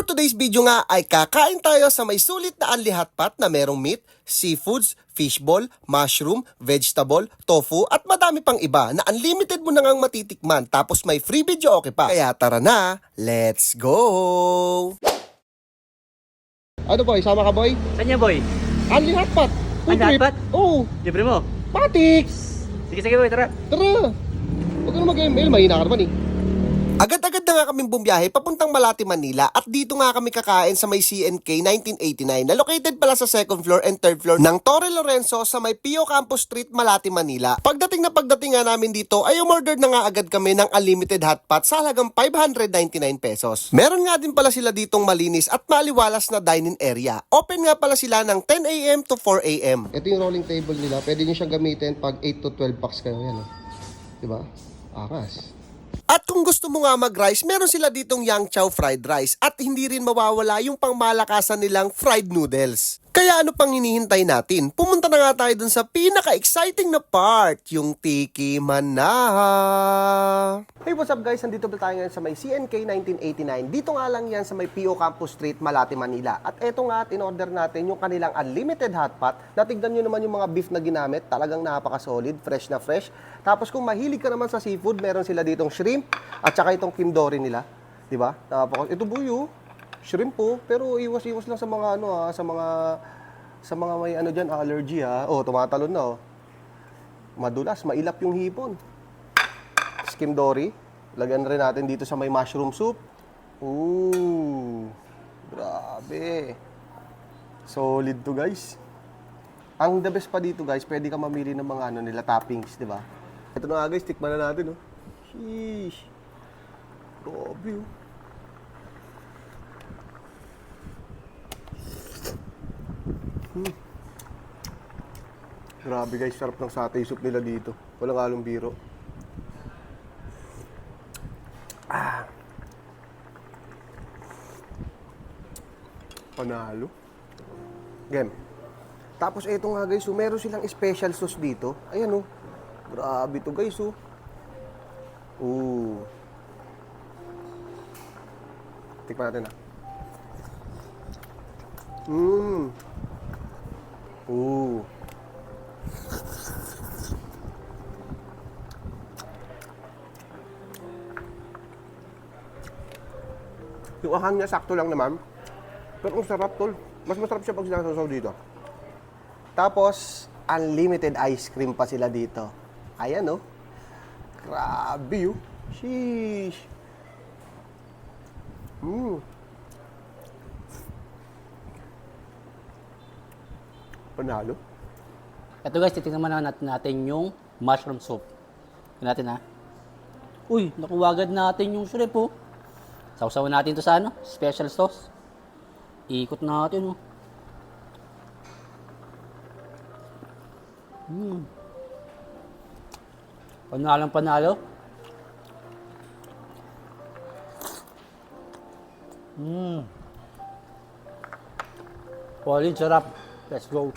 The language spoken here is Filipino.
for today's video nga ay kakain tayo sa may sulit na Anli Hot Pot na merong meat, seafoods, fishball, mushroom, vegetable, tofu at madami pang iba na unlimited mo na ngang matitikman tapos may free video okay pa. Kaya tara na, let's go! Ano boy, sama ka boy? Saan niya, boy? Anli Hot Pot! Anli Hot Pot? Oo, Libre mo. Patix! Sige, sige, boy, tara. Tara! Huwag ka na mag-ML, mahina ka naman eh. Agad-agad na nga kaming bumiyahe papuntang Malati, Manila at dito nga kami kakain sa may CNK 1989 na located pala sa second floor and third floor ng Torre Lorenzo sa may Pio Campus Street, Malati, Manila. Pagdating na pagdating nga namin dito ay umorder na nga agad kami ng unlimited hot pot sa halagang 599 pesos. Meron nga din pala sila ditong malinis at maliwalas na dining area. Open nga pala sila ng 10 a.m. to 4 a.m. Ito yung rolling table nila. Pwede nyo siyang gamitin pag 8 to 12 packs kayo. Yan, oh. Diba? Angas. At kung gusto mo nga mag-rice, meron sila ditong Yang Chow fried rice at hindi rin mawawala yung pangmalakasan nilang fried noodles. Kaya ano pang hinihintay natin? Pumunta na nga tayo dun sa pinaka-exciting na part, yung Tiki Manaha. Hey, what's up guys? Nandito ba tayo ngayon sa may CNK 1989. Dito nga lang yan sa may PO Campus Street, Malate, Manila. At eto nga, in-order natin yung kanilang unlimited hot pot. Natignan nyo naman yung mga beef na ginamit. Talagang napaka-solid, fresh na fresh. Tapos kung mahilig ka naman sa seafood, meron sila ditong shrimp at saka itong kimdori nila. Di ba? Napaka- ito buyo, shrimp po. Pero iwas-iwas lang sa mga ano ha, sa mga sa mga may ano diyan allergy ha. Oh, tumatalon na oh. Madulas, mailap yung hipon. Skim dory. Lagyan rin natin dito sa may mushroom soup. Ooh. Grabe. Solid to, guys. Ang the best pa dito, guys, pwede ka mamili ng mga ano nila toppings, di ba? Ito na nga, guys, tikman na natin, oh. Sheesh. Grabe, oh. Hmm. Grabe guys, sarap ng satay soup nila dito. Walang halong biro. Ah. Panalo. Game. Tapos eto nga guys, oh, meron silang special sauce dito. Ayan oh. Grabe to guys oh. Ooh. Tikman natin ah. Mmm. Ooh. Yung ahang niya sakto lang naman. Pero ang sarap tol. Mas masarap siya pag sinasasaw dito. Tapos, unlimited ice cream pa sila dito. Ayan oh. Grabe oh. Sheesh. Mmm. Panalo. Ito guys, titignan naman natin, natin yung mushroom soup. Tingnan natin ha. Uy, nakuha natin yung shrimp oh. Sausawan natin to sa ano, special sauce. Ikot natin oh. Hmm. Panalang panalo. Hmm. Pauline, sarap. Let's go.